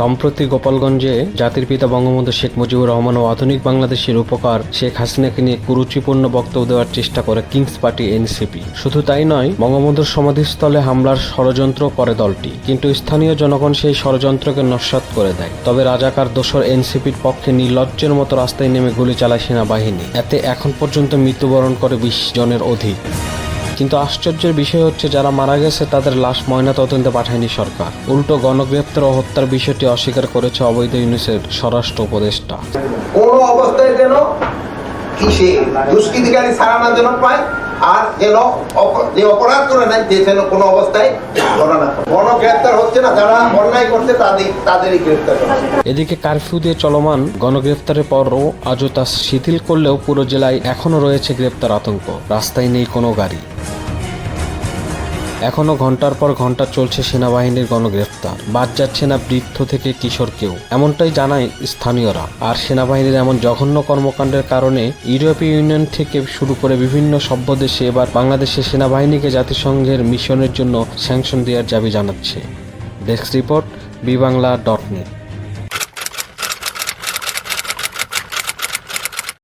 সম্প্রতি গোপালগঞ্জে জাতির পিতা বঙ্গবন্ধু শেখ মুজিবুর রহমান ও আধুনিক বাংলাদেশের উপকার শেখ হাসিনাকে নিয়ে কুরুচিপূর্ণ বক্তব্য দেওয়ার চেষ্টা করে কিংস পার্টি এনসিপি। শুধু তাই নয়, বঙ্গবন্ধুর সমাধিস্থলে হামলার ষড়যন্ত্র করে দলটি। কিন্তু স্থানীয় জনগণ সেই ষড়যন্ত্রকে নস্যাৎ করে দেয়। তবে রাজাকার দোসর এনসিপির পক্ষে নির্লজ্জের মতো রাস্তায় নেমে গুলি চালায় সেনাবাহিনী। এতে এখন পর্যন্ত মৃত্যুবরণ করে বিশ জনের অধিক। কিন্তু আশ্চর্যের বিষয় হচ্ছে, যারা মারা গেছে, তাদের লাশ ময়না তদন্তে পাঠায়নি সরকার। উল্টো গণগ্রেপ্তার ও হত্যার বিষয়টি অস্বীকার করেছে অবৈধ ইউনিসের স্বরাষ্ট্র উপদেষ্টা। কোন অবস্থায় যেন দুষ্কৃতিকারী সারানোর জন্য পায়? আর যেন যে অপরাধ করে নাই, যে যেন কোনো অবস্থায় ধরা না পড়ে। গণগ্রেপ্তার হচ্ছে না, যারা অন্যায় করছে তাদের তাদেরই গ্রেপ্তার এদিকে কারফিউ দিয়ে চলমান গণগ্রেপ্তারের পরও আজও তা শিথিল করলেও পুরো জেলায় এখনও রয়েছে গ্রেপ্তার আতঙ্ক। রাস্তায় নেই কোনো গাড়ি। এখনও ঘণ্টার পর ঘণ্টা চলছে সেনাবাহিনীর গণগ্রেফতার। বাদ যাচ্ছে না বৃদ্ধ থেকে কিশোরকেও এমনটাই জানায় স্থানীয়রা। আর সেনাবাহিনীর এমন জঘন্য কর্মকাণ্ডের কারণে ইউরোপীয় ইউনিয়ন থেকে শুরু করে বিভিন্ন সভ্য দেশে এবার বাংলাদেশের সেনাবাহিনীকে জাতিসংঘের মিশনের জন্য স্যাংশন দেওয়ার দাবি জানাচ্ছে। Desk report, B Bangla dot net